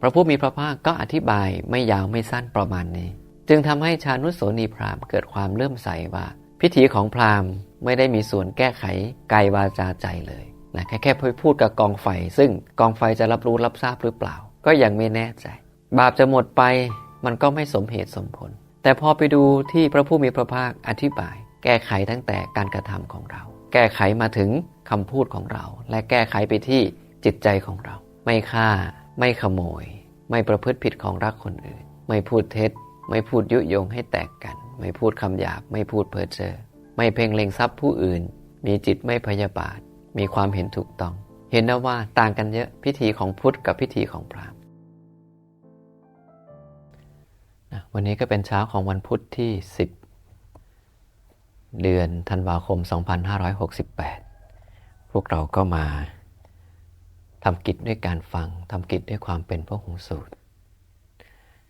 พระผู้มีพระภาคก็อธิบายไม่ยาวไม่สั้นประมาณนี้ จึงทำให้ชานุโสนีพราหมณ์เกิดความเลื่อมใสว่า พิธีของพราหมณ์ไม่ได้มีส่วนแก้ไขกายวาจาใจเลยนะแค่แค่พูดกับกองไฟ ซึ่งกองไฟจะรับรู้รับทราบหรือเปล่า ก็ยังไม่แน่ใจ บาปจะหมดไปมันก็ไม่สมเหตุสมผล แต่พอไปดูที่พระผู้มีพระภาคอธิบาย แก้ไขตั้งแต่การกระทำของเรา แก้ไขมาถึงคำพูดของเรา และแก้ไขไปที่จิตใจของเรา ไม่ฆ่า ไม่ขโมย ไม่ประพฤติผิดของรักคนอื่น ไม่พูดเท็จ ไม่พูดยุยงให้แตกกัน ไม่พูดคำหยาบ ไม่พูดเพ้อเจ้อไม่เพ่งเล็งทรัพย์ผู้อื่น มีจิตไม่พยาบาท มีความเห็นถูกต้อง เห็นนะว่าต่างกันเยอะพิธีของพุทธกับพิธีของพราหมณ์วันนี้ก็เป็นเช้าของวันพุทธที่ 10 เดือนธันวาคม 2568 พวกเราก็มา ทำกิจด้วยการฟังทำกิจด้วยความเป็นพระหงสูตร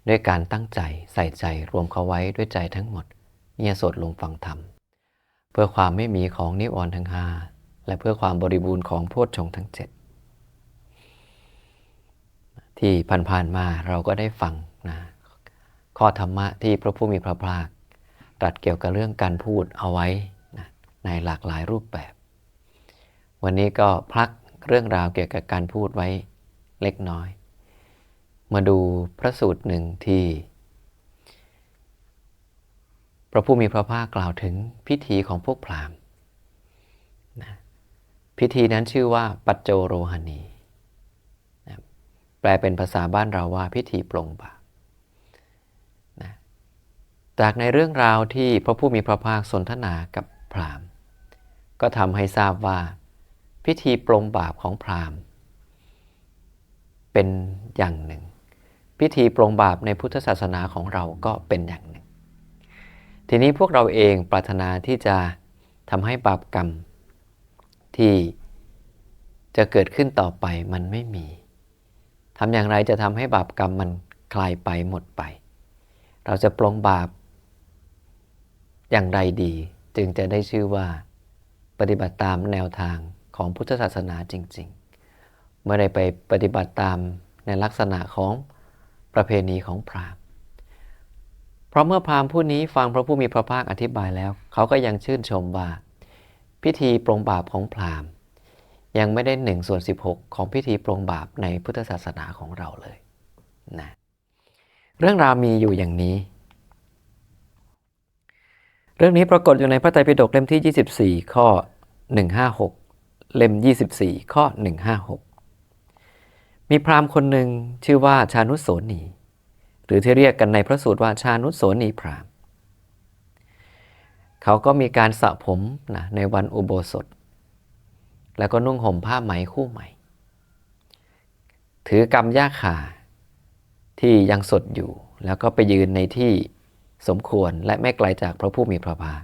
ด้วยการตั้งใจใส่ใจรวมเข้าไว้ด้วยใจทั้งหมดเนี่ยสดลงฟังธรรม เพื่อความไม่มีของนิวรณ์ทั้งห้าและเพื่อความบริบูรณ์ของโพชฌงทั้งเจ็ดที่ผ่านๆมาเราก็ได้ฟังนะข้อธรรมะที่พระผู้มีพระภาคตรัสเกี่ยวกับเรื่องการพูดเอาไว้นะในหลากหลายรูปแบบ วันนี้ก็พลัก เรื่องราวเกี่ยวกับการพูดไว้เล็กน้อย มาดูพระสูตรหนึ่งที่ พระผู้มีพระภาคกล่าวถึงพิธีของพวกพราหมณ์นะพิธีนั้นชื่อว่าปัจโจโรหณีนะแปลเป็นภาษาบ้านเราว่าพิธีปลงบาปนะจากในเรื่องราวที่พระผู้มีพระภาคสนทนากับพราหมณ์ ก็ทำให้ทราบว่า พิธีปลงบาปของพราหมณ์ เป็นอย่างหนึ่ง พิธีปลงบาปในพุทธศาสนาของเราก็เป็นอย่างหนึ่ง ทีนี้พวกเราเองปรารถนาที่จะทำให้บาปกรรมที่จะเกิดขึ้นต่อไปมันไม่มีทำอย่างไรจะทำให้บาปกรรมมันคลายไปหมดไป เราจะปลงบาป อย่างไรดีจึงจะได้ชื่อว่า ปฏิบัติตามแนวทาง ของพุทธศาสนาจริงๆเมื่อได้ไปปฏิบัติตามในลักษณะของประเพณีของพราหมณ์ เพราะเมื่อพราหมณ์ผู้นี้ฟังพระผู้มีพระภาคอธิบายแล้ว เขาก็ยังชื่นชมว่า พิธีปรงบาปของพราหมณ์ ยังไม่ได้หนึ่งส่วน16 ของพิธีปรงบาปในพุทธศาสนาของเราเลยนะเรื่องราวมีอยู่อย่างนี้ เรื่องนี้ปรากฏอยู่ในพระไตรปิฎกเล่มที่ 24 ข้อ 156 เล่ม 24 ข้อ 156 มีพราหมณ์คนหนึ่งชื่อว่าชานุโสนี หรือที่เรียกกันในพระสูตรว่าชานุโสนีพราหมณ์ เขาก็มีการสระผมนะในวันอุโบสถ แล้วก็นุ่งห่มผ้าไหมคู่ใหม่ ถือกำยาขาที่ยังสดอยู่ แล้วก็ไปยืนในที่สมควรและไม่ไกลจากพระผู้มีพระภาค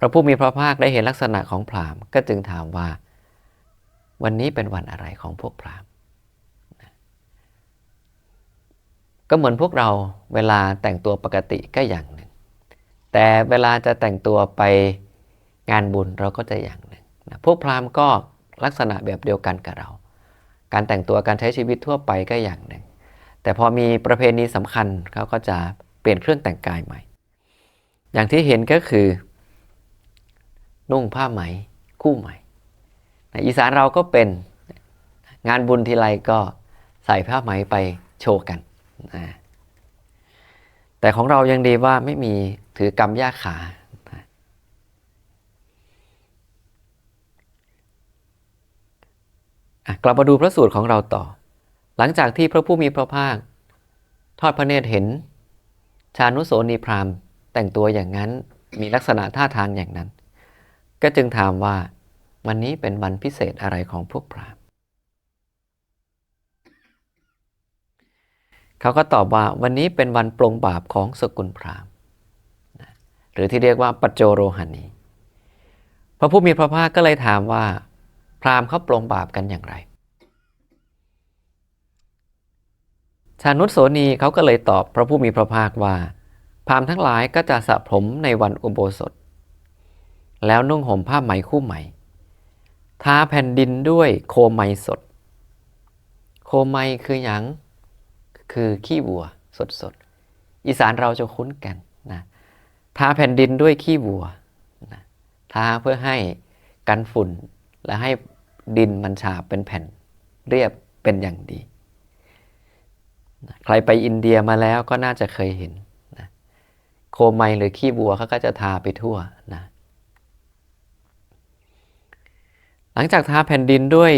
พระผู้มีพระภาคได้เห็นลักษณะของพราหมณ์ก็จึงถามว่า วันนี้เป็นวันอะไรของพวกพราหมณ์ก็เหมือนพวกเราเวลาแต่งตัวปกติก็อย่างหนึ่ง แต่เวลาจะแต่งตัวไปงานบุญเราก็จะอย่างหนึ่งนะพวกพราหมณ์ก็ลักษณะแบบเดียวกันกับเรา การแต่งตัวการใช้ชีวิตทั่วไปก็อย่างหนึ่ง แต่พอมีประเพณีสำคัญเขาก็จะเปลี่ยนเครื่องแต่งกายใหม่ อย่างที่เห็นก็คือ นุ่งผ้าไหม คู่ใหม่ในอีสานเราก็เป็นงานบุญทีไรก็ใส่ผ้าไหมไปโชว์กันนะแต่ของเรายังดีว่าไม่มีถือกำย่าขาะกลับมาดูพระสูตรของเราต่อ หลังจากที่พระผู้มีพระภาค ทอดพระเนตรเห็น ชานุโสนีพรามแต่งตัวอย่างนั้นมีลักษณะท่าทางอย่างนั้น ก็จึงถามว่า วันนี้เป็นวันพิเศษอะไรของพวกพราหมณ์เขาก็ตอบว่าวันนี้เป็นวันปลงบาปของสกุลพราหมณ์หรือที่เรียกว่าปัจโจโรหานีพระผู้มีพระภาคก็เลยถามว่า พราหมณ์เขาปลงบาปกันอย่างไร ชานุสโสนีเขาก็เลยตอบพระผู้มีพระภาคว่า พราหมณ์ทั้งหลายก็จะสระผมในวันอุโบสถ แล้วนุ่งห่มผ้าไหมคู่ใหม่ทาแผ่นดินด้วยโคไมสดโคโคไมคือหยังคือขี้วัวสดๆอีสานเราจะคุ้นกันนะทาแผ่นดินด้วยขี้วัวนะทาเพื่อให้กันฝุ่นและให้ดินมันฉาบเป็นแผ่นเรียบเป็นอย่างดีนะใครไปอินเดียมาแล้วก็น่าจะเคยเห็นนะโคไมหรือขี้วัวเขาก็จะทาไปทั่วนะ หลังจากทาแผ่นดินด้วย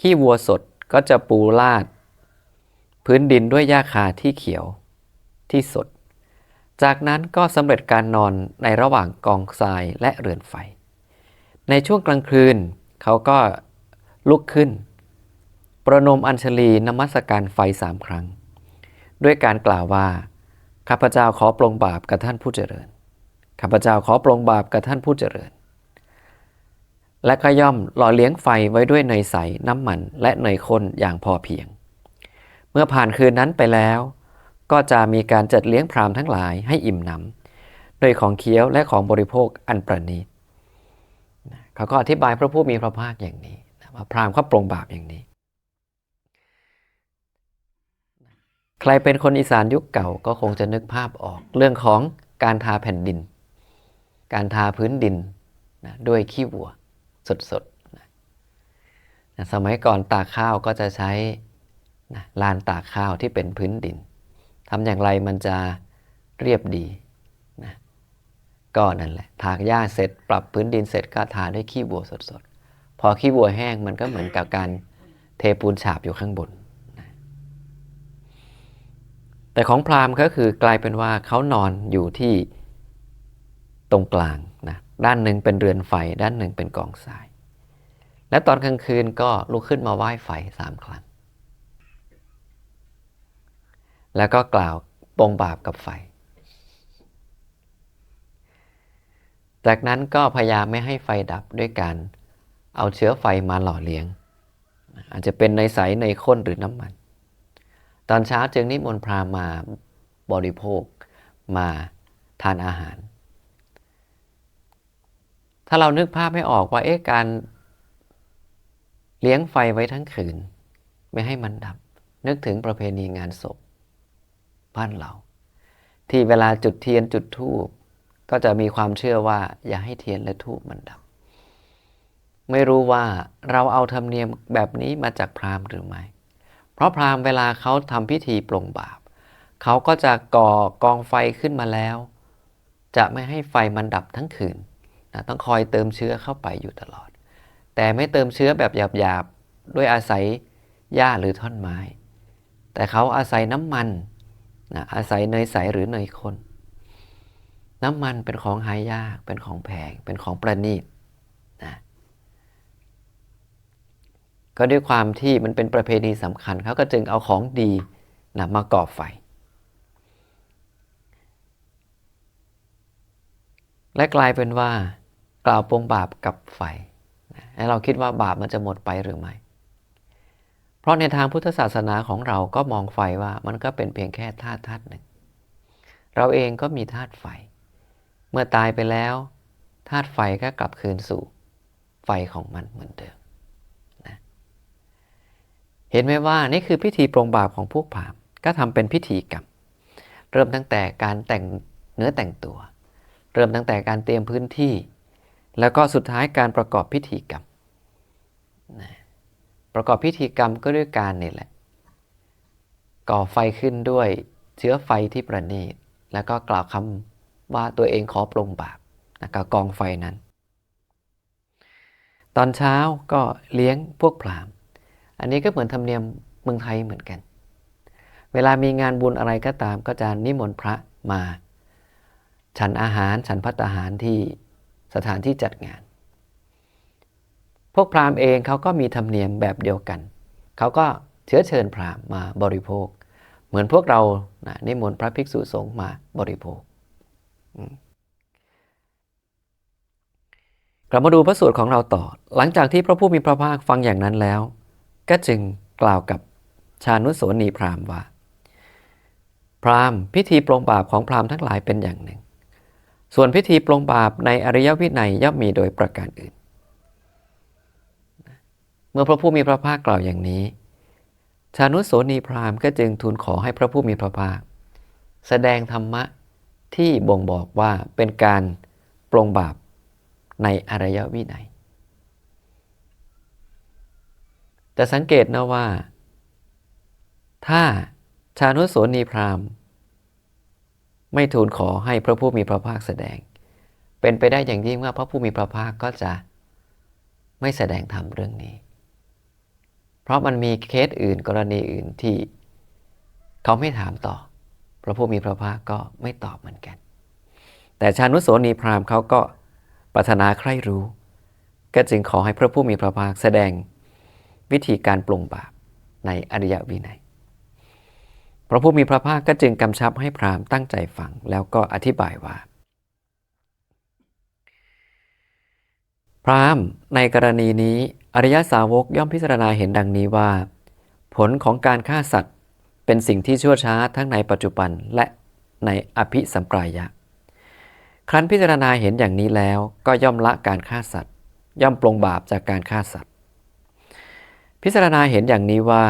ขี้วัวสดก็จะปูลาด พื้นดินด้วยหญ้าคาที่เขียวที่สด จากนั้นก็สำเร็จการนอนในระหว่างกองทรายและเรือนไฟ ในช่วงกลางคืนเขาก็ลุกขึ้น ประนมอัญชลีนมัสการไฟสามครั้ง ด้วยการกล่าวว่า ข้าพเจ้าขอปรงบาปกับท่านผู้เจริญ ข้าพเจ้าขอปรงบาปกับท่านผู้เจริญ และก็ย่อมหล่อเลี้ยงไฟไว้ด้วยเนยใสน้ำมันและเนยข้นอย่างพอเพียง เมื่อผ่านคืนนั้นไปแล้ว ก็จะมีการจัดเลี้ยงพรามทั้งหลายให้อิ่มหนำโดยของเคี้ยวและของบริโภคอันประณีตเขาก็อธิบายพระผู้มีพระภาคอย่างนี้ว่าพรามเขาปรงบาปอย่างนี้ ใครเป็นคนอีสานยุคเก่าก็คงจะนึกภาพออก เรื่องของการทาแผ่นดิน การทาพื้นดินนะด้วยขี้วัว สดๆนะนะสมัยก่อนตากข้าวก็จะใช้นะลานตากข้าวที่เป็นพื้นดินทำอย่างไรมันจะเรียบดีนะก็นั่นแหละถากหญ้าเสร็จปรับพื้นดินเสร็จก็ทาด้วยขี้วัวสดๆ พอขี้วัวแห้งมันก็เหมือนกับการเทปูนฉาบอยู่ข้างบนนะแต่ของพราหมณ์ก็คือกลายเป็นว่าเขานอนอยู่ที่ตรงกลาง ด้านหนึ่งเป็นเรือนไฟ ด้านหนึ่งเป็นกองทราย และตอนกลางคืนก็ลุกขึ้นมาไหว้ไฟสามครั้ง แล้วก็กล่าวปงบาปกับไฟ จากนั้นก็พยายามไม่ให้ไฟดับด้วยการเอาเชื้อไฟมาหล่อเลี้ยง อาจจะเป็นในใสในข้นหรือน้ำมัน ตอนเช้าจึงนิมนต์พรามาบริโภคมาทานอาหาร ถ้าเรานึกภาพไม่ออกว่าเอ๊ะการเลี้ยงไฟไว้ทั้งคืน ไม่ให้มันดับ นึกถึงประเพณีงานศพ บ้านเรา ที่เวลาจุดเทียนจุดธูปก็จะมีความเชื่อว่า อย่าให้เทียนและธูปมันดับ ไม่รู้ว่าเราเอาธรรมเนียมแบบนี้มาจากพราหมณ์หรือไม่ เพราะพราหมณ์เวลาเขาทำพิธีปลงบาป เขาก็จะก่อกองไฟขึ้นมาแล้ว จะไม่ให้ไฟมันดับทั้งคืน นะต้องคอยเติมเชื้อเข้าไปอยู่ตลอด แต่ไม่เติมเชื้อแบบหยาบๆด้วยอาศัยหญ้าหรือท่อนไม้ แต่เขาอาศัยน้ำมันนะอาศัยเนยใสหรือเนยข้นน้ำมันเป็นของหายาก เป็นของแพง เป็นของประณีตนะก็ด้วยความที่มันเป็นประเพณีสำคัญ เขาก็จึงเอาของดีนะมาก่อไฟ และกลายเป็นว่า กล่าวปรงบาปกับไฟและเราคิดว่าบาปมันจะหมดไปหรือไม่ เพราะในทางพุทธศาสนาของเราก็มองไฟว่ามันก็เป็นเพียงแค่ธาตุธาตุหนึ่ง เราเองก็มีธาตุไฟ เมื่อตายไปแล้วธาตุไฟก็กลับคืนสู่ไฟของมันเหมือนเดิมนะเห็นไหมว่านี่คือพิธีปรงบาปของพวกพราหมณ์ก็ทำเป็นพิธีกรรม เริ่มตั้งแต่การแต่งเนื้อแต่งตัว เริ่มตั้งแต่การเตรียมพื้นที่ แล้วก็สุดท้ายการประกอบพิธีกรรมนะประกอบพิธีกรรมก็ด้วยการนี่แหละ ก่อไฟขึ้นด้วยเชื้อไฟที่ประณีต แล้วก็กล่าวคำว่าตัวเองขอปรงบาปนะกับกองไฟนั้น ตอนเช้าก็เลี้ยงพวกพรามอันนี้ก็เหมือนธรรมเนียมเมืองไทยเหมือนกัน เวลามีงานบุญอะไรก็ตามก็จะนิมนต์พระมา ฉันอาหารฉันพัตตาหารที่ สถานที่จัดงาน พวกพราหมณ์เองเขาก็มีธรรมเนียมแบบเดียวกัน เขาก็เชื้อเชิญพราหมณ์มาบริโภค เหมือนพวกเรานะนิมนต์พระภิกษุสงฆ์มาบริโภคกลับมาดูพระสูตรของเราต่อ หลังจากที่พระผู้มีพระภาคฟังอย่างนั้นแล้ว ก็จึงกล่าวกับชานุโสนีพราหมณ์ว่า พราหมณ์พิธีปลงบาปของพราหมณ์ทั้งหลายเป็นอย่างหนึ่ง ส่วนพิธีปลงบาปในอริยวินัยย่อมมีโดยประการอื่น เมื่อพระผู้มีพระภาคกล่าวอย่างนี้ ชานุโสนีพราหมณ์ก็จึงทูลขอให้พระผู้มีพระภาค แสดงธรรมะที่บ่งบอกว่าเป็นการปรงบาปในอริยวินัย แต่สังเกตนะว่า ถ้าชานุโสนีพราหมณ์ ไม่ทูลขอให้พระผู้มีพระภาคแสดง เป็นไปได้อย่างยิ่งว่าพระผู้มีพระภาคก็จะไม่แสดงธรรมเรื่องนี้ เพราะมันมีเคสอื่นกรณีอื่นที่เขาไม่ถามต่อ พระผู้มีพระภาคก็ไม่ตอบเหมือนกัน แต่ชานุโสนีพราหมณ์เขาก็ปรารถนาใคร่รู้ ก็จึงขอให้พระผู้มีพระภาคแสดงวิธีการปลงบาปในอริยวินัย พระผู้มีพระภาคก็จึงกำชับให้พราหมณ์ตั้งใจฟังแล้วก็อธิบายว่า พราหมณ์ในกรณีนี้อริยสาวกย่อมพิจารณาเห็นดังนี้ว่า ผลของการฆ่าสัตว์ เป็นสิ่งที่ชั่วช้าทั้งในปัจจุบันและในอภิสัมปรายะ ครั้นพิจารณาเห็นอย่างนี้แล้วก็ย่อมละการฆ่าสัตว์ ย่อมปลงบาปจากการฆ่าสัตว์ พิจารณาเห็นอย่างนี้ว่า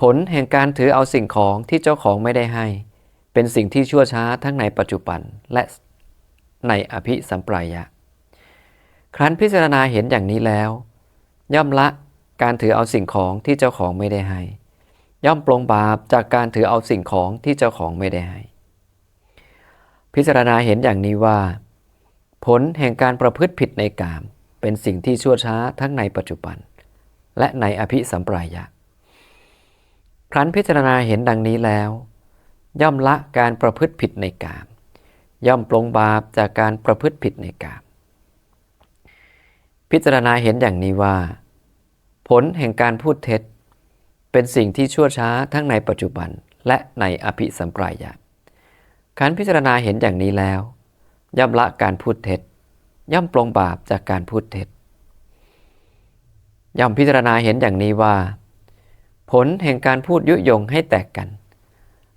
ผลแห่งการถือเอาสิ่งของที่เจ้าของไม่ได้ให้ เป็นสิ่งที่ชั่วช้าทั้งในปัจจุบันและในอภิสัมปรายะ ครั้นพิจารณาเห็นอย่างนี้แล้ว ย่อมละการถือเอาสิ่งของที่เจ้าของไม่ได้ให้ ย่อมปลงบาปจากการถือเอาสิ่งของที่เจ้าของไม่ได้ให้ พิจารณาเห็นอย่างนี้ว่า ผลแห่งการประพฤติผิดในกาม เป็นสิ่งที่ชั่วช้าทั้งในปัจจุบัน และในอภิสัมปรายะ ครั้นพิจารณาเห็นดังนี้แล้ว ย่อมละการประพฤติผิดในกาม ย่อมปลงบาปจากการประพฤติผิดในกาม พิจารณาเห็นอย่างนี้ว่า ผลแห่งการพูดเท็จ เป็นสิ่งที่ชั่วช้าทั้งในปัจจุบันและในอภิสัมปรายะขันพิจารณาเห็นอย่างนี้แล้ว ย่อมละการพูดเท็จ ย่อมปลงบาปจากการพูดเท็จ ย่อมพิจารณาเห็นอย่างนี้ว่า ผลแห่งการพูดยุยงให้แตกกัน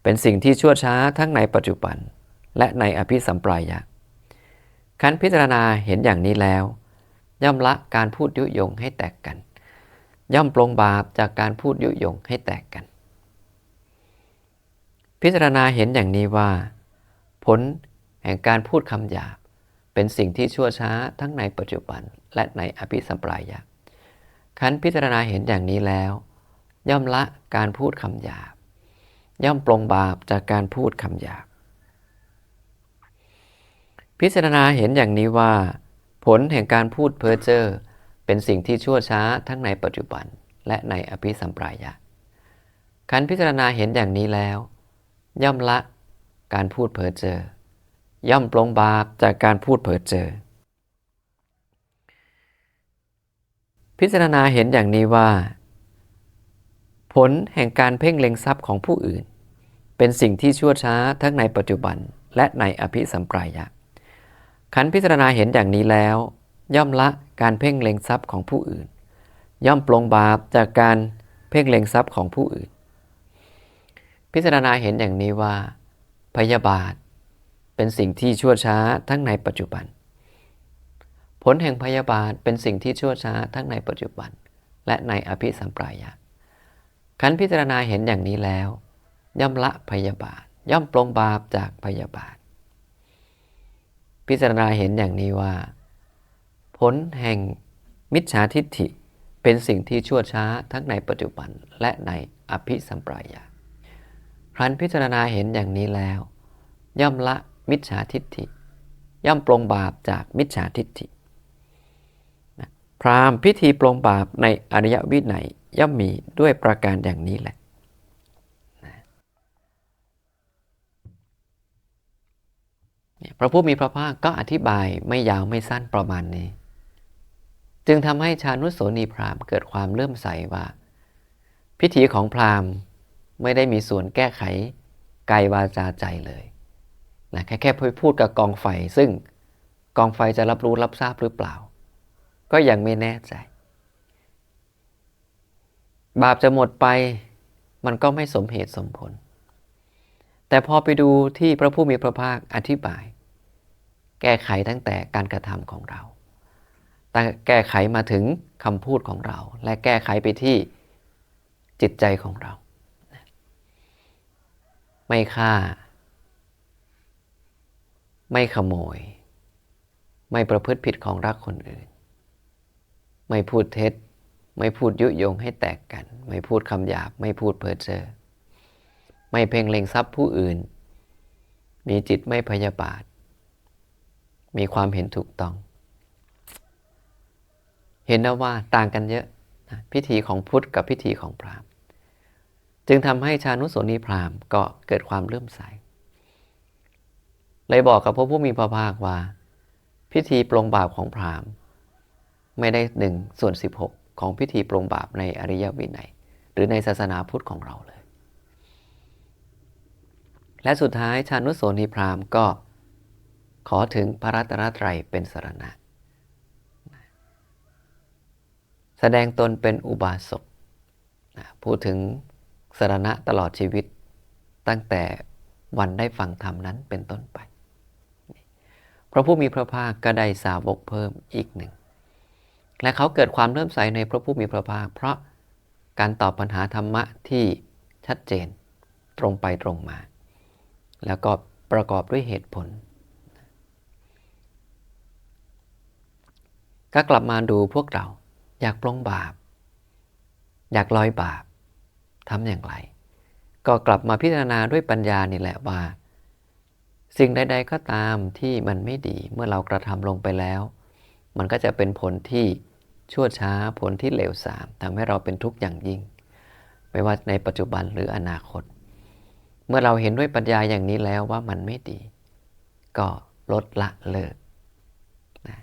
เป็นสิ่งที่ชั่วช้าทั้งในปัจจุบัน และในอภิสัมปรายะขันพิจารณาเห็นอย่างนี้แล้ว ย่อมละการพูดยุยงให้แตกกัน ย่อมปลงบาปจากการพูดยุยงให้แตกกัน พิจารณาเห็นอย่างนี้ว่า ผลแห่งการพูดคำหยาบเป็นสิ่งที่ชั่วช้าทั้งในปัจจุบันและในอภิสัมปรายะขันพิจารณาเห็นอย่างนี้แล้ว ย่อมละการพูดคำหยาบ ย่อมปลงบาปจากการพูดคำหยาบ พิจารณาเห็นอย่างนี้ว่า ผลแห่งการพูดเพ้อเจ้อเป็นสิ่งที่ชั่วช้าทั้งในปัจจุบันและในอภิสัมปรายะขันพิจารณาเห็นอย่างนี้แล้ว ย่อมละการพูดเพ้อเจ้อย่อมปลงบาปจากการพูดเพ้อเจ้อพิจารณาเห็นอย่างนี้ว่า ผลแห่งการเพ่งเล็งทรัพย์ของผู้อื่น เป็นสิ่งที่ชั่วช้าทั้งในปัจจุบันและในอภิสัมปรายะขันพิจารณาเห็นอย่างนี้แล้ว ย่อมละการเพ่งเล็งทรัพย์ของผู้อื่น ย่อมปลงบาปจากการเพ่งเล็งทรัพย์ของผู้อื่น พิจารณาเห็นอย่างนี้ว่า พยาบาท เป็นสิ่งที่ชั่วช้าทั้งในปัจจุบัน ผลแห่งพยาบาทเป็นสิ่งที่ชั่วช้าทั้งในปัจจุบัน และในอภิสัมปรายะ ขันพิจารณาเห็นอย่างนี้แล้ว ย่อมละพยาบาท ย่อมปลงบาปจากพยาบาท พิจารณาเห็นอย่างนี้ว่า ผลแห่งมิจฉาทิฏฐิเป็นสิ่งที่ชั่วช้าทั้งในปัจจุบันและในอภิสัมปรายะครั้นพิจารณาเห็นอย่างนี้แล้ว ย่อมละมิจฉาทิฏฐิ ย่อมปลงบาปจากมิจฉาทิฏฐิพราหมณ์พิธีปลงบาปในอริยวิไน ย่อมมีด้วยประการอย่างนี้แหละพระผู้มีพระภาคก็อธิบายไม่ยาวไม่สั้นประมาณนี้ จึงทำให้ชานุโสนีพราหมณ์เกิดความเลื่อมใสว่า พิธีของพราหมณ์ไม่ได้มีส่วนแก้ไขกายวาจาใจเลยนะแค่แค่พูดกับกองไฟซึ่งกองไฟจะรับรู้รับทราบหรือเปล่า ก็ยังไม่แน่ใจ บาปจะหมดไป มันก็ไม่สมเหตุสมผล แต่พอไปดูที่พระผู้มีพระภาคอธิบาย แก้ไขตั้งแต่การกระทำของเราแก้ไขมาถึงคำพูดของเรา และแก้ไขไปที่จิตใจของเรา ไม่ฆ่า ไม่ขโมย ไม่ประพฤติผิดของรักคนอื่น ไม่พูดเท็จ ไม่พูดยุยงให้แตกกัน ไม่พูดคำหยาบ ไม่พูดเพ้อเจ้อไม่เพ่งเล็งทรัพย์ผู้อื่น มีจิตไม่พยาบาท มีความเห็นถูกต้อง เห็นนะว่าต่างกันเยอะนะพิธีของพุทธกับพิธีของพราหมณ์ จึงทำให้ชานุโสนีพราหมณ์ก็เกิดความเลื่อมใส เลยบอกกับพระผู้มีพระภาคว่า พิธีปลงบาปของพราหมณ์ ไม่ได้หนึ่งส่วนสิบหก ของพิธีปลงบาปในอริยวินัย หรือในศาสนาพุทธของเราเลย และสุดท้ายชานุโสนีพราหมณ์ก็ขอถึงพระรัตนตรัยเป็นสรณะ แสดงตนเป็นอุบาสกพูดถึงสรณะตลอดชีวิต ตั้งแต่วันได้ฟังธรรมนั้นเป็นต้นไป พระผู้มีพระภาคก็ได้สาวกเพิ่มอีกหนึ่ง และเขาเกิดความเริ่อมใสในพระผู้มีพระภาค เพราะการตอบปัญหาธรรมะที่ชัดเจนตรงไปตรงมา แล้วก็ประกอบด้วยเหตุผล ก็กลับมาดูพวกเรา อยากปลงบาป อยากลอยบาปทำอย่างไร ก็กลับมาพิจารณาด้วยปัญญานี่แหละว่า สิ่งใด ๆ ก็ตามที่มันไม่ดีเมื่อเรากระทำลงไปแล้ว มันก็จะเป็นผลที่ ชั่วช้าผลที่เลวทรามทำให้เราเป็นทุกข์อย่างยิ่ง ไม่ว่าในปัจจุบันหรืออนาคต เมื่อเราเห็นด้วยปัญญาอย่างนี้แล้วว่ามันไม่ดี ก็ลดละเลิกนะ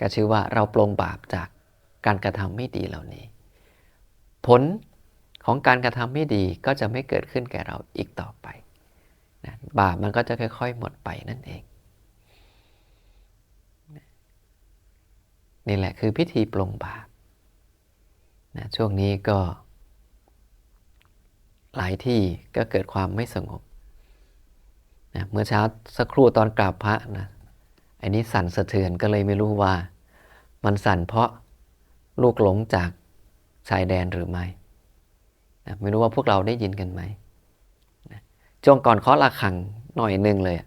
ก็ชื่อว่าเราปลงบาปจากการกระทำไม่ดีเหล่านี้ ผลของการกระทำไม่ดีก็จะไม่เกิดขึ้นแก่เราอีกต่อไปนะบาปมันก็จะค่อย ๆ หมดไปนั่นเอง นี่แหละคือพิธีปลงบาปนะช่วงนี้ก็ หลายที่ก็เกิดความไม่สงบนะเมื่อเช้าสักครู่ตอนกราบพระนะอันนี้สั่นสะเทือนก็เลยไม่รู้ว่า มันสั่นเพราะลูกหลงจากชายแดนหรือไม่นะไม่รู้ว่าพวกเราได้ยินกันไหมนะช่วงก่อนเคาะระฆังหน่อยนึงเลยอะ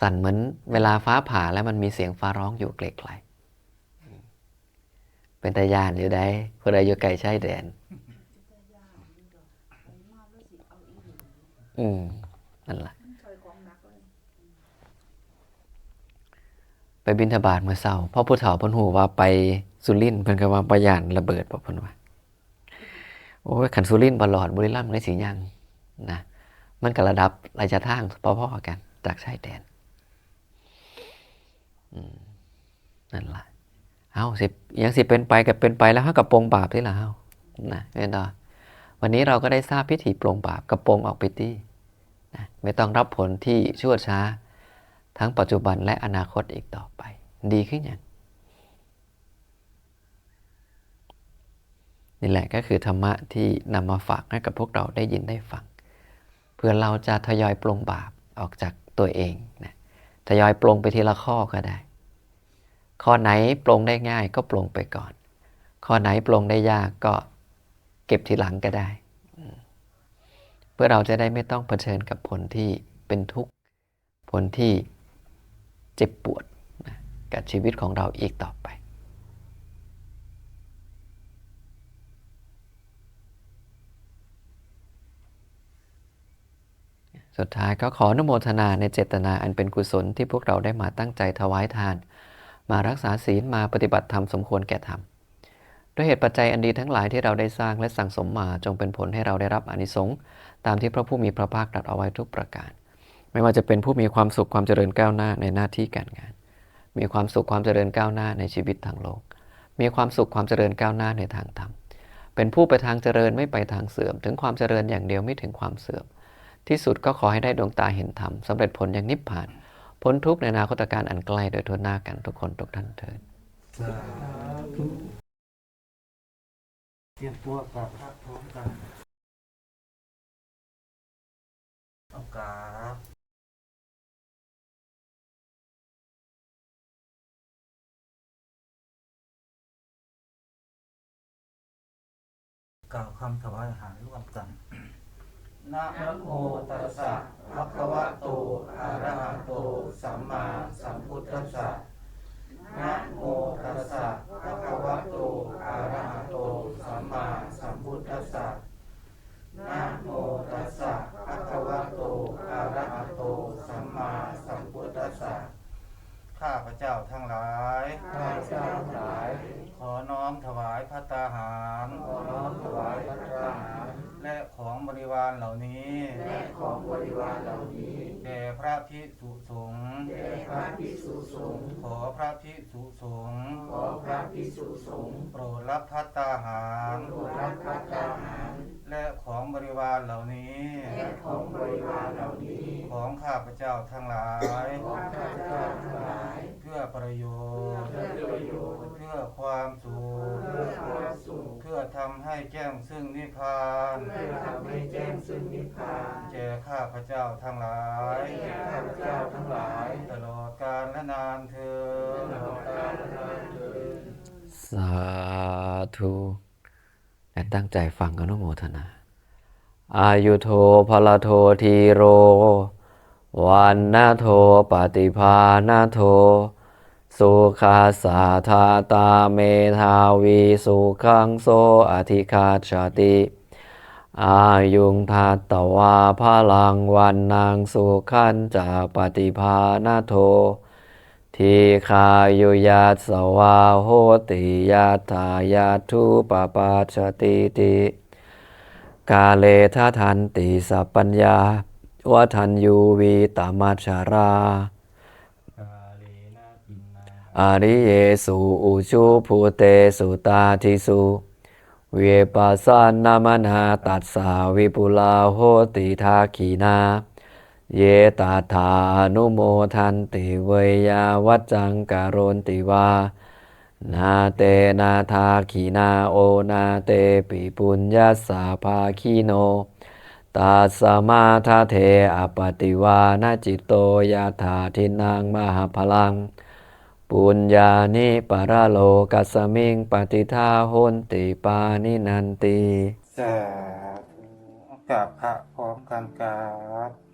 สั่นเหมือนเวลาฟ้าผ่าแล้วมันมีเสียงฟ้าร้องอยู่ไกลๆเป็นตายานอยู่ได้เพื่อใดอยู่ไกลชายแดน อืมนั่นแหละไปบินทบาทเมื่อเช้าพ่อผู้เฒ่าพ่นหูว่าไปสุรินทร์เพิ่นก็ว่าประยานระเบิดบ่เพิ่นว่าโอ้ยขันสุรินทร์บ่หลอดบุรีรัมย์ได้สิยังนะมันก็ระดับระยะทางพอๆกันจากชายแดน นั่นแหละเอาสิยังสิเป็นไปกับเป็นไปแล้วเฮากับปรงบาปที่แล่ะเฮานะแม่นบ่วันนี้เราก็ได้ทราบพิธีปรงบาปกับปรงออกไปที่นะไม่ต้องรับผลที่ชั่วช้า ทั้งปัจจุบันและอนาคตอีกต่อไป ดีขึ้นอย่างนี่แหละก็คือธรรมะที่นำมาฝากให้กับพวกเราได้ยินได้ฟัง เพื่อเราจะทยอยปลงบาปออกจากตัวเองนะ ทยอยปลงไปทีละข้อก็ได้ ข้อไหนปลงได้ง่ายก็ปลงไปก่อน ข้อไหนปลงได้ยากก็เก็บทีหลังก็ได้ เพื่อเราจะได้ไม่ต้องเผชิญกับผลที่เป็นทุกข์ผลที่เจ็บปวดนะกับชีวิตของเราอีกต่อไป สุดท้ายก็ขออนุโมทนาในเจตนาอันเป็นกุศลที่พวกเราได้มาตั้งใจถวายทาน มารักษาศีลมาปฏิบัติธรรมสมควรแก่ธรรมด้วยเหตุปัจจัยอันดีทั้งหลายที่เราได้สร้างและสั่งสมมาจงเป็นผลให้เราได้รับอนิสงส์ตามที่พระผู้มีพระภาคตรัสเอาไว้ทุกประการ ไม่ว่าจะเป็นผู้มีความสุขความเจริญก้าวหน้าในหน้าที่การงาน มีความสุขความเจริญก้าวหน้าในชีวิตทางโลก มีความสุขความเจริญก้าวหน้าในทางธรรมเป็นผู้ไปทางเจริญไม่ไปทางเสื่อม ถึงความเจริญอย่างเดียวไม่ถึงความเสื่อม ที่สุดก็ขอให้ได้ดวงตาเห็นธรรมสำเร็จผลอย่างนิพพาน พ้นทุกข์ในนาคตการอันใกล้โดยทั่วหน้ากันทุกคนทุกท่านเถิดเตรียมตัวกับพระพร้อมกันเอากาบกล่าวคำถวายอาหารร่วมกัน นะโมตัสสะภะคะวะโตอะระหะโต สัมมาสัมพุทธัสสะนะโมตัสสะภะคะวะโตอะระหะโต สัมมาสัมพุทธัสสะนะโมตัสสะภะคะวะโตอะระหะโต สัมมาสัมพุทธัสสะข้าพเจ้าทั้งหลาย ข้าพเจ้าทั้งหลาย ขอน้อมถวายพัตตาหาร ขอน้อมถวายพระทหาร และของบริวารเหล่านี้และของบริวารเหล่านี้แด่พระพิสุสงฆ์แด่พระภิกษุสงฆ์ขอพระพิสุสงฆ์ขอพระภิกษุสงฆ์โปรดรับพัตตาหารโปรดรับพระทหาร และของบริวารเหล่านี้และของบริวารเหล่านี้ ของข้าพเจ้าทั้งหลายของข้าพเจ้าทั้งหลาย เพื่อประโยชน์เพื่อประโยชน์เพื่อความสุขเพื่อความสุขเพื่อทำให้แจ้งซึ่งนิพพานเพื่อทำให้แจ้งซึ่งนิพพานแก่ข้าพเจ้าทั้งหลายแก่ข้าพเจ้าทั้งหลาย ตลอดกาลและนานเธอตลอดกาลนานเถิดสาธุและตั้งใจฟังอนุโมทนา อายุโทพลโททีโร วันนาโทปฏิภาณโท สุขาสาธาตาเมธาวีสุขังโสอธิคาชาติอายุงทัตตวาพลังวันนางสุขันจะปฏิภาณโท ทีคายุยัสวาโหติยัตายาทุปปาชติติกาเลทะทันติสัพปัญญาวัทันยูวีตามัชชารา อาริเยสุอุชุภูเตสุตาทิสุเวปัสสนามนาตัสสาวิปุลาโหติทาขีนา เยตาธานุโมทันติเวยาวัจจังการนติวา นาเตนาทาขีนาโอนาเตปิปุญญาสาภาคีโนตัสสมาทาเทอปติวานาจิตโตยาธาทินังมหาพลัง ปุญญานิปะระโลกัสมิงปฏิทาโหนติปานินันติสาธุกับพระพร้อมกันกราบ